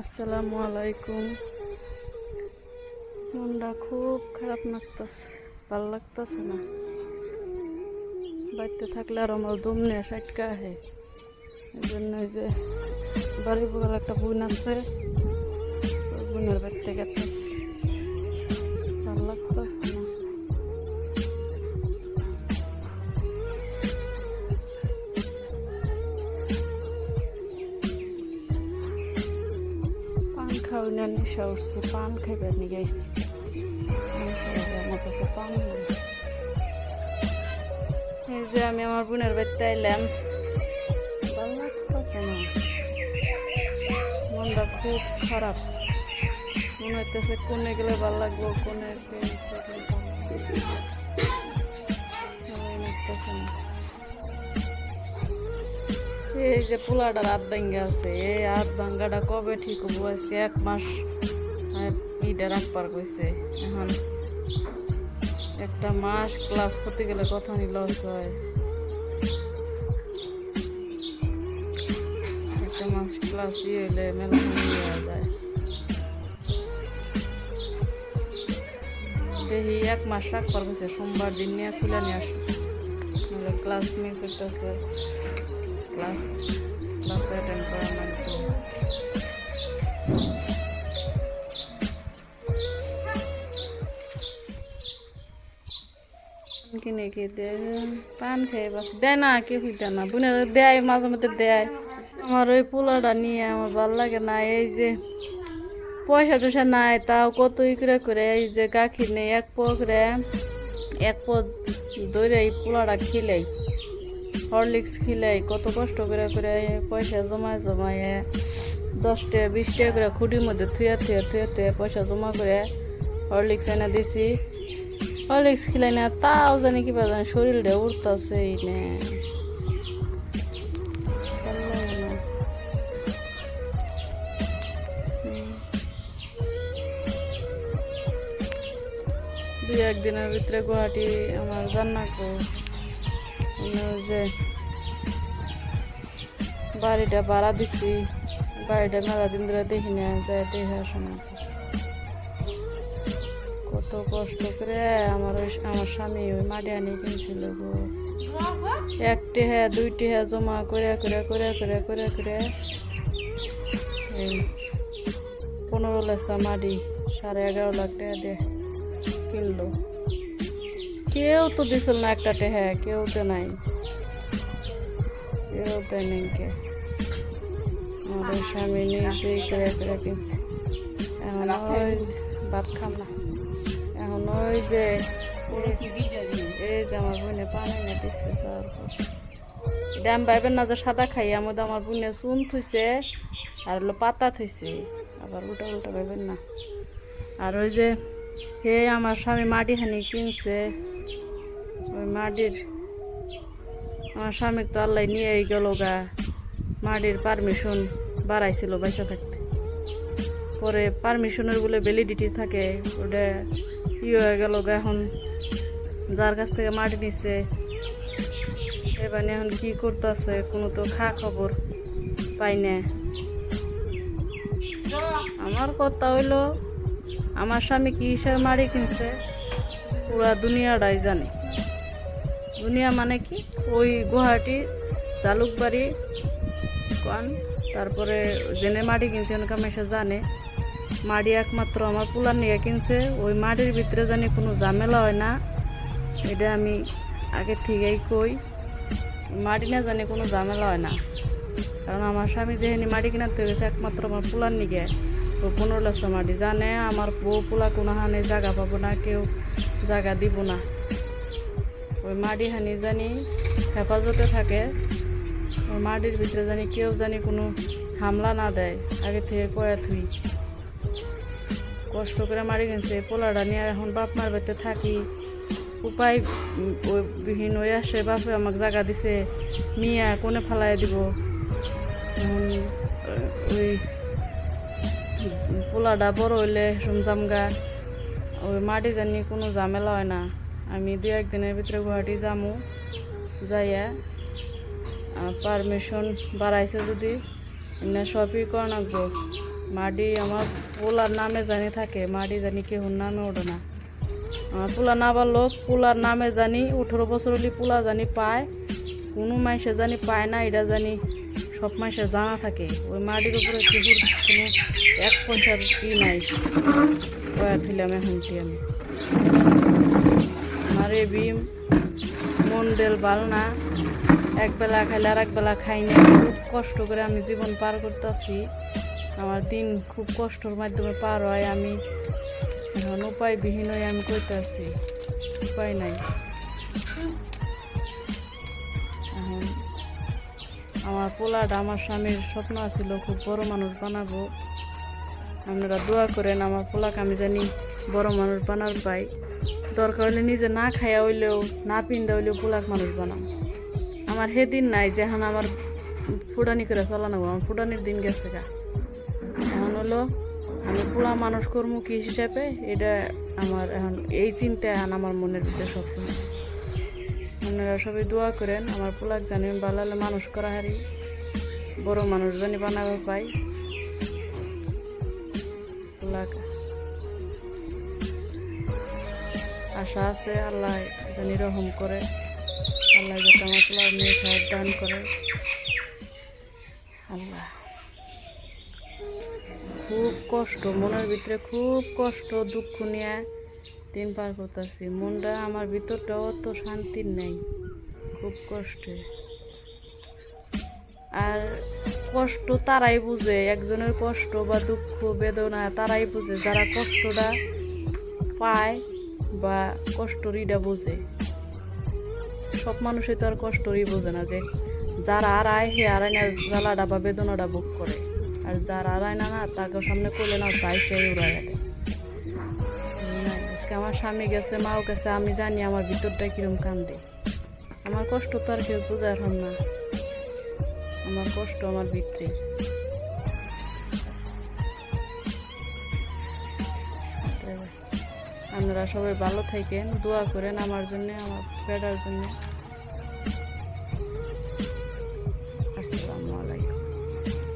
আসসালামু আলাইকুম। মনটা খুব খারাপ লাগতেছে, ভালো লাগতেছে না। বাড়িতে থাকলে আর আমার দম নিয়ে সাইটকা আহে। এই জন্য যে বাড়ির বগল একটা বোন আছে বোনের বাড়িতে গেতেছে। ভালো লাগতেছে না নেশা উঠছে পান খাইবার নিয়ে গেছি আমার কাছে পান। এই যে আমি আমার বোনের বাড়িতে এলাম ভালো লাগতেছে না মনটা খুব খারাপ মনে হইতেছে কোনে গেলে ভালো লাগবো কোনে লাগতেছে এই যে পোলাটা রাত ভাঙ্গা আছে, এই রাত ভাঙ্গাটা কবে ঠিক হব? আজকে এক মাস ইটা রাখবার কইছে। এখন একটা মাস ক্লাস করতে গেলে কথা নি লস হয়। একটা মাস ক্লাস ইয়ে হইলে মেলা যায়। দেখি এক মাস রাখবার কইছে, সোমবার দিন নিয়ে খুলে নিয়ে আসো। ক্লাস মিস হইতেছে। ক্লাস ক্লাস অ্যাটেন্ড কিনে কি পান খেয়ে বাস। দেয় না, কেউ দেয় না। বুনে দেয় মাঝে মধ্যে দেয় আমার ওই পোলাটা নিয়ে আমার ভালো লাগে না। এই যে পয়সা টয়সা নাই, তাও কত ই করে এই যে গাখির নেই, এক প করে এক প দৌড়ে এই পোলাটা খিলাই। হরলিক্স খিলাই, কত কষ্ট করে করে পয়সা জমায় জমায় দশ টাকা বিশ টাকা করে খুঁটির মধ্যে থুয়া থুয়া থুয়া থুয়া পয়সা জমা করে হরলিক্স এনে দিছি। হরলিক্স খিলাই না, তাও জানি কিবা জানি শরীরটা উঠতেছে এই নে। দুই একদিনের ভিতরে গুয়াহাটি আমার জান্নাকো যে বাড়িটা ভাড়া দিছি, বাড়িটা মেলা দিন ধরে দেখি না যায় দেখে আসা কত কষ্ট করে আমার ওই আমার স্বামী ওই মাটি কিনছিল গো। একটি হ্যাঁ দুইটি হ্যাঁ জমা করে করে করে করে করে করে। এই পনেরো লেসা মাটি সাড়ে এগারো লাখ টাকা দিয়ে কিনলো। কেউ তো দিছিল না একটা টেহা কেউ তো নাই। কেউ দেয় নাই কে। ওই স্বামী নিজেই করে করে কিনছে এখন ওই ভাত খাম না। এখন ওই যে এই যে আমার বোনে পানি না দিচ্ছে চার ড্যাম পাইবেন না যে সাদা খাই আমাদের আমার বোনে চুন থুইছে আর হলো পাতা থুইছে। আবার উল্টা উল্টা পাইবেন না। আর ওই যে হে আমার স্বামী মাটি হানি কিনছে। ওই মাটির আমার স্বামীর তো আল্লাহ নিয়ে গেল গা। মাটির পারমিশন বাড়াইছিল বাইসা থাকতে। পরে পারমিশনের বলে ভ্যালিডিটি থাকে, ওটা ই হয়ে গেল গা এখন। যার কাছ থেকে মাটি নিচ্ছে এবার এখন কি করতেছে, কোনো তো খা খবর পাই না। আমার কথা হইল আমার স্বামী কি হিসাবে মারি কিনছে? পুরা দুনিয়াটাই জানে। দুনিয়া মানে কি? ওই গুয়াহাটি, জালুকবাড়ি, কন, তারপরে জেনে মাটি কিনছে এনকা মেশে জানে। মাটি একমাত্র আমার পোলার নিয়ে কিনছে। ওই মাটির ভিতরে জানি কোনো ঝামেলা হয় না। এটা আমি আগে থেকেই কই। মাটি না জানি কোনো ঝামেলা হয় না। কারণ আমার স্বামী যেহেনি মাটি কিনার থেকে গেছে, একমাত্র আমার পোলার ও পনেরো মাটি জানে, আমার বউ পোলা কোনো হানে জায়গা পাবো না, কেউ জায়গা দিব না। ওই মাটি হানি জানি হেফাজতে থাকে, ওই মাটির ভিতরে জানি কেউ জানি কোনো হামলা না দেয়, আগে থেকে কয়া থুই। কষ্ট করে মারি গেছে পোলাটা নিয়ে এখন বাপ মার বাড়িতে থাকি। উপায় ওই বিহীন হয়ে আসে, বাপে আমাকে জায়গা দিছে, মিয়া কোনে ফালাই দিব? ওই পোলাটা বড় হইলে সুমজামগা ওই মাটি জানি কোনো ঝামেলা হয় না। আমি দু একদিনের ভিতরে গুয়াহাটি যামু, যাইয়া পারমিশন বাড়াইছে যদি, এনে সবই করা লাগবো। মাডি আমার পোলার নামে জানি থাকে মাডি জানি কেউ নামে ওঠে না। আমার পোলা না পারল, পোলার নামে জানি আঠেরো বছর হলে পোলা জানি পায়, কোনো মাইসে জানি পায় না, এটা জানি সব মাইসে জানা থাকে। ওই মাটির উপরে কিছুর কোনো এক পয়সার কি নাই। কয়া ছিলাম এখন কি আমি মারে বিম, মন দেল বাল না। এক বেলা খাইলে আর এক বেলা খাই না খুব কষ্ট করে আমি জীবন পার করতেছি। আমার দিন খুব কষ্টর মাধ্যমে পার হয়। আমি এখন উপায়বিহীন হয়ে আমি করতেছি উপায় নাই। এখন আমার পোলাটা আমার স্বামীর স্বপ্ন ছিল খুব বড় মানুষ বানাবো। আপনারা দোয়া করেন, আমার পোলাকে আমি জানি বড় মানুষ বানার পাই। দরকার হলে নিজে না খাইয়া হইলেও, না পিন্দা হইলেও পোলাক মানুষ বানাম। আমার সেদিন নাই যে এখন আমার ফুটানি করে চলানো আমার ফুটানির দিন গেছে গা। এখন হলো, আমি পোলা মানুষ করব কি হিসাবে? এটা আমার এখন, এই চিন্তা এখন আমার মনের ভিতরে সবসময় আপনারা সবাই দোয়া করেন। আমার পোলাক জানি ভালো মানুষ করা হারি, বড় মানুষ জানি বানাবে পাই। পোলাক আশা আছে, আল্লাহ জানি রহম করে। আল্লাহ যাতে আমার পোলার মেয়ে খায়, দান করে। আল্লাহ। খুব কষ্ট, মনের ভিতরে খুব কষ্ট, দুঃখ নিয়ে। দিন পার করতেছি। মনটা আমার ভিতরটা অত শান্তির নেই খুব কষ্টে। আর কষ্ট তারাই বুঝে একজনের কষ্ট বা দুঃখ বেদনা তারাই বুঝে। যারা কষ্টটা পায় বা কষ্টরিটা বোঝে সব মানুষই তো আর কষ্টরই বোঝে না যে যারা আর আয় হে আর আয় না জ্বালাটা বা বেদনাটা ভোগ করে। আর যারা আর আয় না না তাকে সামনে করলে না তাই সেই না, আজকে আমার স্বামী গেছে, মাও গেছে, আমি জানি আমার ভিতরটা কিরম কান্দে। আমার কষ্ট তো আর কেউ বোঝার হন না। আমার কষ্ট আমার ভিতরে আপনারা সবাই ভালো থাকেন, দোয়া করেন আমার জন্য, আমার বেটার জন্য।